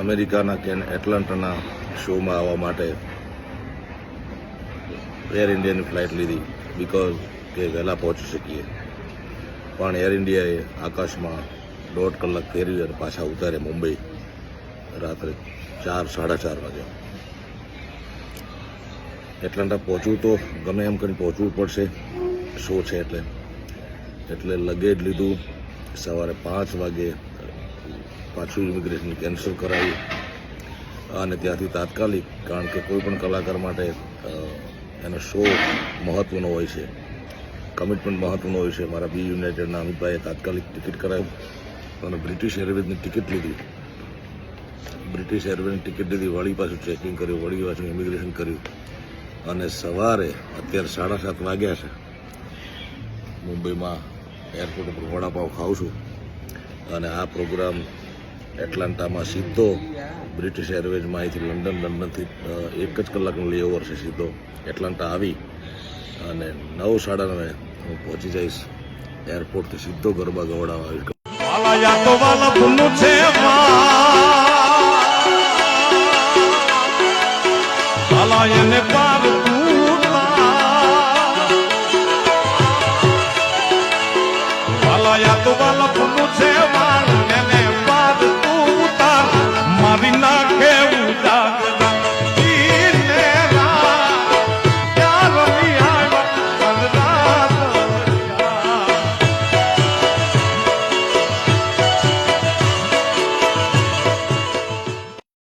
અમેરિકાના કેન એટલાન્ટાના શોમાં આવવા માટે એર ઇન્ડિયાની ફ્લાઇટ લીધી બિકોઝ કે વહેલા પહોંચી શકીએ. પણ એર ઇન્ડિયાએ આકાશમાં દોઢ કલાક ફેરવી અને પાછા ઉતારે મુંબઈ રાત્રે ચાર, સાડા ચાર વાગ્યા એટલાન્ટા પહોંચવું તો ગમે એમ કરીને પહોંચવું પડશે. શો છે એટલે. એટલે લગેજ લીધું. સવારે પાંચ વાગે પાછું ઇમિગ્રેશન કેન્સલ કરાવ્યું અને ત્યાંથી તાત્કાલિક, કારણ કે કોઈ પણ કલાકાર માટે એનો શો મહત્ત્વનો હોય છે. કમિટમેન્ટ મહત્ત્વનો હોય છે. મારા બી યુનાઇટેડના અમિતભાઈએ તાત્કાલિક ટિકિટ કરાવી અને બ્રિટિશ એરવેઝની ટિકિટ લીધી. બ્રિટિશ એરવેઝની ટિકિટ લીધી. વળી પાછું ચેકિંગ કર્યું. વળી પાછું ઇમિગ્રેશન કર્યું. અને સવારે અત્યારે સાડા સાત વાગ્યા છે. મુંબઈમાં એરપોર્ટ ઉપર વડાપાવ ખાઉં છું. અને આ પ્રોગ્રામ એટલાન્ટામાં સીધો બ્રિટિશ એરવેઝમાં અહીંથી લંડન, લંડનથી એક જ કલાકનો લેઓવર છે સીધો. એટલાન્ટા આવી અને નવ સાડા નવે હું પહોંચી જઈશ એરપોર્ટથી સીધો ગરબા ગવડાવવા. આવીશ